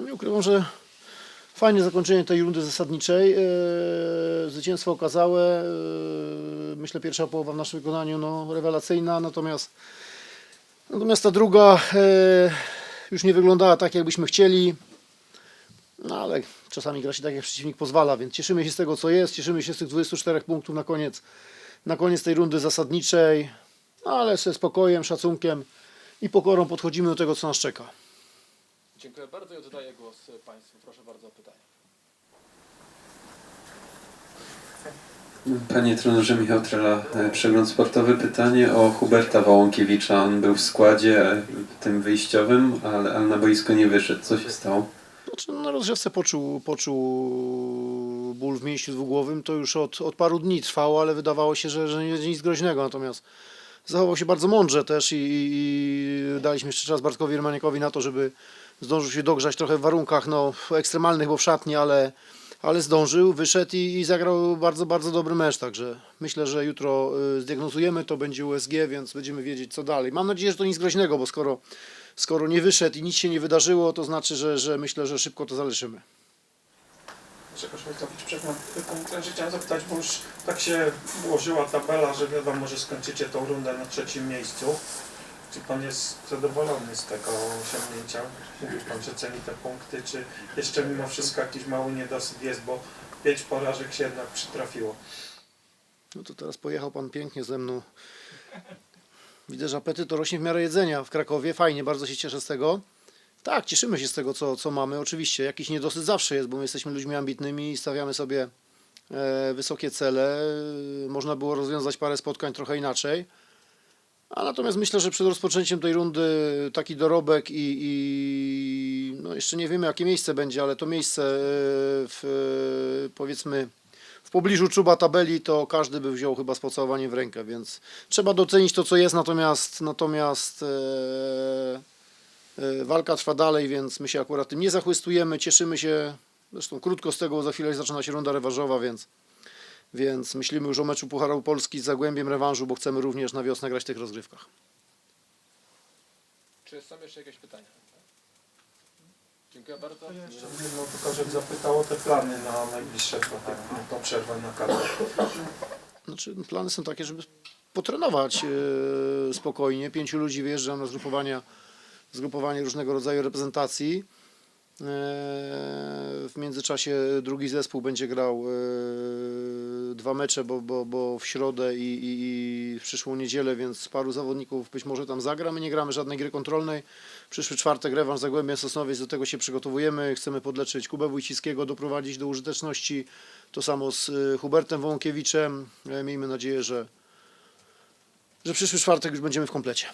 Nie ukrywam, że fajne zakończenie tej rundy zasadniczej. Eee, Zwycięstwo okazałe. Eee, Myślę pierwsza połowa w naszym wykonaniu no, rewelacyjna, natomiast, natomiast ta druga eee, już nie wyglądała tak, jakbyśmy chcieli. No ale czasami gra się tak, jak przeciwnik pozwala, więc cieszymy się z tego, co jest. Cieszymy się z tych 24 punktów na koniec, na koniec tej rundy zasadniczej. No ale ze spokojem, szacunkiem i pokorą podchodzimy do tego, co nas czeka. Dziękuję bardzo i oddaję głos Państwu. Proszę bardzo o pytanie. Panie trenerze Michał Trela, e, przegląd sportowy. Pytanie o Huberta Wałąkiewicza. On był w składzie e, tym wyjściowym, ale, ale na boisko nie wyszedł. Co się stało? Znaczy, no, na rozgrzewce poczuł, poczuł ból w mięśniu dwugłowym. To już od, od paru dni trwało, ale wydawało się, że, że nie będzie nic groźnego. Natomiast zachował się bardzo mądrze też i, i, daliśmy jeszcze czas Bartkowi Rymaniakowi na to, żeby zdążył się dogrzać trochę w warunkach no, ekstremalnych, bo w szatni, ale, ale zdążył, wyszedł i, i zagrał bardzo, bardzo dobry mecz. Także myślę, że jutro y, zdiagnozujemy, to będzie USG, więc będziemy wiedzieć co dalej. Mam nadzieję, że to nic groźnego, bo skoro, skoro nie wyszedł i nic się nie wydarzyło, to znaczy, że, że myślę, że szybko to zależymy. Grzegorz punktu. Chciałem zapytać, bo już tak się ułożyła tabela, że wiadomo, że skończycie tą rundę na trzecim miejscu. Czy Pan jest zadowolony z tego osiągnięcia? Mówił Pan, że ceni te punkty, czy jeszcze mimo wszystko jakiś mały niedosyt jest, bo pięć porażek się jednak przytrafiło. No to teraz pojechał pan pięknie ze mną. Widzę, że apetyt to rośnie w miarę jedzenia w Krakowie. Fajnie, bardzo się cieszę z tego. Tak, cieszymy się z tego, co, co mamy. Oczywiście, jakiś niedosyt zawsze jest, bo my jesteśmy ludźmi ambitnymi i stawiamy sobie e, wysokie cele. Można było rozwiązać parę spotkań trochę inaczej. A natomiast myślę, że przed rozpoczęciem tej rundy taki dorobek i, i no jeszcze nie wiemy, jakie miejsce będzie, ale to miejsce e, w, e, powiedzmy w pobliżu czuba tabeli, to każdy by wziął chyba z pocałowaniem w rękę, więc trzeba docenić to, co jest, natomiast, natomiast walka trwa dalej, więc my się akurat tym nie zachłystujemy, cieszymy się, zresztą krótko z tego, bo za chwilę zaczyna się runda rewanżowa, więc, więc myślimy już o meczu Pucharu Polski z Zagłębiem rewanżu, bo chcemy również na wiosnę grać w tych rozgrywkach. Czy są jeszcze jakieś pytania? Dziękuję bardzo. Jeszcze no, tylko, zapytał o te plany na najbliższe trochę, tą przerwę na kadrę. Znaczy, plany są takie, żeby potrenować e, spokojnie. Pięciu ludzi wyjeżdża na zgrupowania, zgrupowanie różnego rodzaju reprezentacji. E, w międzyczasie drugi zespół będzie grał e, dwa mecze, bo, bo, bo w środę i, i, i w przyszłą niedzielę, więc paru zawodników być może tam zagra. My nie gramy żadnej gry kontrolnej. Przyszły czwartek rewanż Zagłębia Sosnowiec, do tego się przygotowujemy. Chcemy podleczyć Kubę Wójcickiego, doprowadzić do użyteczności. To samo z y, Hubertem Wąkiewiczem. E, Miejmy nadzieję, że, że przyszły czwartek już będziemy w komplecie.